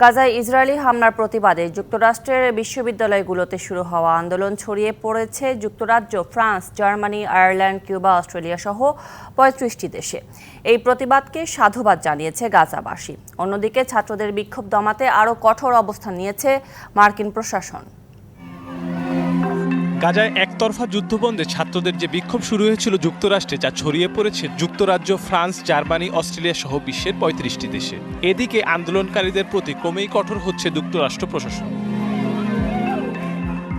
গাজায় ইসরায়েলি হামলার প্রতিবাদে যুক্তরাষ্ট্রের বিশ্ববিদ্যালয়গুলোতে শুরু হওয়া আন্দোলন ছড়িয়ে পড়েছে যুক্তরাজ্য, France, Germany, Ireland, Cuba, Australia সহ পঁয়ত্রিশটি দেশে। এই প্রতিবাদকে সাধুবাদ জানিয়েছে গাজাবাসী। অন্যদিকে ছাত্রদের বিক্ষোভ দমাতে আরও কঠোর অবস্থান নিয়েছে মার্কিন প্রশাসন। গাজায় একতরফা যুদ্ধবন্ধে ছাত্রদের যে বিক্ষোভ শুরু হয়েছিল যুক্তরাষ্ট্রে, যা ছড়িয়ে পড়েছে যুক্তরাজ্য, ফ্রান্স, জার্মানি, অস্ট্রেলিয়া সহ বিশ্বের পঁয়ত্রিশটি দেশে। এদিকে আন্দোলনকারীদের প্রতি ক্রমেই কঠোর হচ্ছে যুক্তরাষ্ট্র প্রশাসন।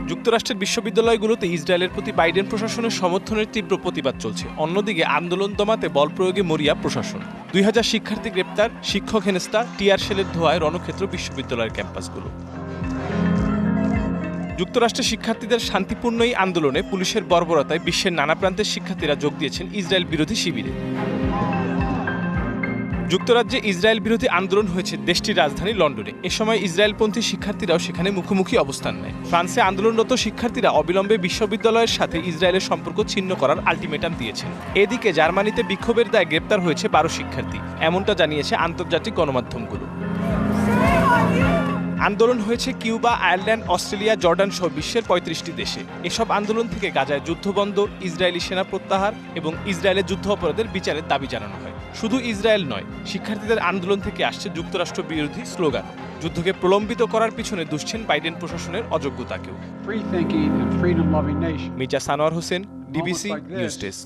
যুক্তরাষ্ট্রের বিশ্ববিদ্যালয়গুলোতে ইসরায়েলের প্রতি বাইডেন প্রশাসনের সমর্থনের তীব্র প্রতিবাদ চলছে। অন্যদিকে আন্দোলন দমাতে বল প্রয়োগে মরিয়া প্রশাসন। দুই হাজার শিক্ষার্থী গ্রেপ্তার, শিক্ষক হেনস্তা, টিয়ার শেলের ধোয়ায় রণক্ষেত্র বিশ্ববিদ্যালয়ের ক্যাম্পাসগুলো। যুক্তরাষ্ট্রের শিক্ষার্থীদের শান্তিপূর্ণ এই আন্দোলনে পুলিশের বর্বরতায় বিশ্বের নানা প্রান্তের শিক্ষার্থীরা যোগ দিয়েছেন ইসরায়েল বিরোধী শিবিরে। যুক্তরাজ্যে ইসরায়েল বিরোধী আন্দোলন হয়েছে দেশটির রাজধানী লন্ডনে। এ সময় ইসরায়েলপন্থী শিক্ষার্থীরাও সেখানে মুখোমুখি অবস্থান নেয়। ফ্রান্সে আন্দোলনরত শিক্ষার্থীরা অবিলম্বে বিশ্ববিদ্যালয়ের সাথে ইসরায়েলের সম্পর্ক ছিন্ন করার আলটিমেটাম দিয়েছেন। এদিকে জার্মানিতে বিক্ষোভের দায়ে গ্রেপ্তার হয়েছে বারো শিক্ষার্থী, এমনটা জানিয়েছে আন্তর্জাতিক গণমাধ্যমগুলো। আন্দোলন হয়েছে কিউবা আয়ারল্যান্ড অস্ট্রেলিয়া জর্ডান সহ বিশ্বের পঁয়ত্রিশটি দেশে। এসব আন্দোলন থেকে গাজায় যুদ্ধবন্ধ ইসরায়েলি সেনা প্রত্যাহার এবং ইসরায়েলের যুদ্ধ অপরাধের বিচারের দাবি জানানো হয়। শুধু ইসরায়েল নয় শিক্ষার্থীদের আন্দোলন থেকে আসছে যুক্তরাষ্ট্র বিরোধী স্লোগান। যুদ্ধকে প্রলম্বিত করার পিছনে দুষছেন বাইডেন প্রশাসনের অযোগ্যতাকেও. Mirza Sanowar Hossain DBC news desk.